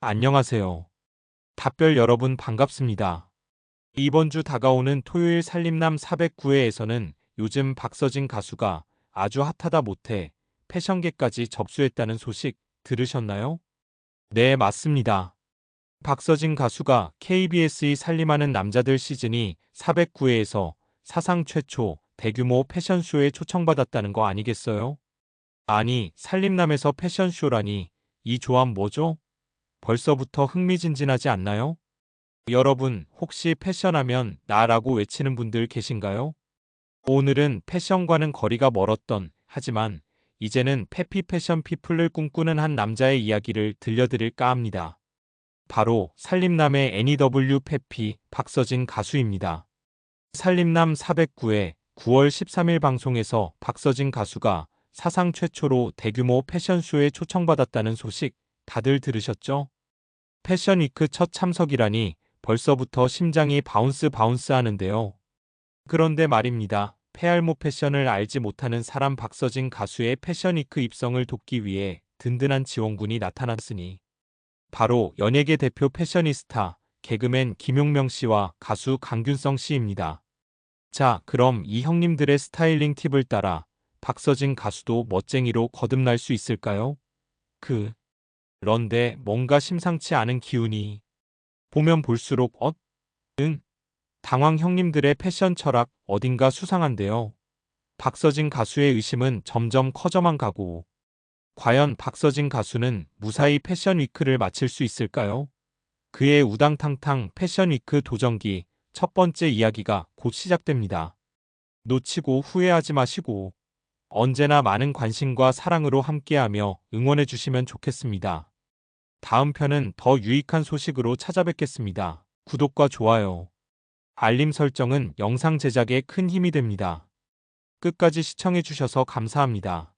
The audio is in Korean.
안녕하세요. 답별 여러분 반갑습니다. 이번 주 다가오는 토요일 살림남 409회에서는 요즘 박서진 가수가 아주 핫하다 못해 패션계까지 접수했다는 소식 들으셨나요? 네, 맞습니다. 박서진 가수가 KBS의 살림하는 남자들 시즌이 409회에서 사상 최초 대규모 패션쇼에 초청받았다는 거 아니겠어요? 아니, 살림남에서 패션쇼라니 이 조합 뭐죠? 벌써부터 흥미진진하지 않나요? 여러분, 혹시 패션하면 나라고 외치는 분들 계신가요? 오늘은 패션과는 거리가 멀었던, 하지만 이제는 페피 패션 피플을 꿈꾸는 한 남자의 이야기를 들려드릴까 합니다. 바로 살림남의 NEW 페피 박서진 가수입니다. 살림남 409회 9월 13일 방송에서 박서진 가수가 사상 최초로 대규모 패션쇼에 초청받았다는 소식 다들 들으셨죠? 패션위크 첫 참석이라니 벌써부터 심장이 바운스 바운스 하는데요. 그런데 말입니다. 페알모 패션을 알지 못하는 사람 박서진 가수의 패션위크 입성을 돕기 위해 든든한 지원군이 나타났으니 바로 연예계 대표 패셔니스타 개그맨 김용명 씨와 가수 강균성 씨입니다. 자, 그럼 이 형님들의 스타일링 팁을 따라 박서진 가수도 멋쟁이로 거듭날 수 있을까요? 그 런데 뭔가 심상치 않은 기운이 보면 볼수록 엇? 응? 당황 형님들의 패션 철학 어딘가 수상한데요. 박서진 가수의 의심은 점점 커져만 가고 과연 박서진 가수는 무사히 패션 위크를 마칠 수 있을까요? 그의 우당탕탕 패션 위크 도전기 첫 번째 이야기가 곧 시작됩니다. 놓치고 후회하지 마시고 언제나 많은 관심과 사랑으로 함께하며 응원해 주시면 좋겠습니다. 다음 편은 더 유익한 소식으로 찾아뵙겠습니다. 구독과 좋아요, 알림 설정은 영상 제작에 큰 힘이 됩니다. 끝까지 시청해 주셔서 감사합니다.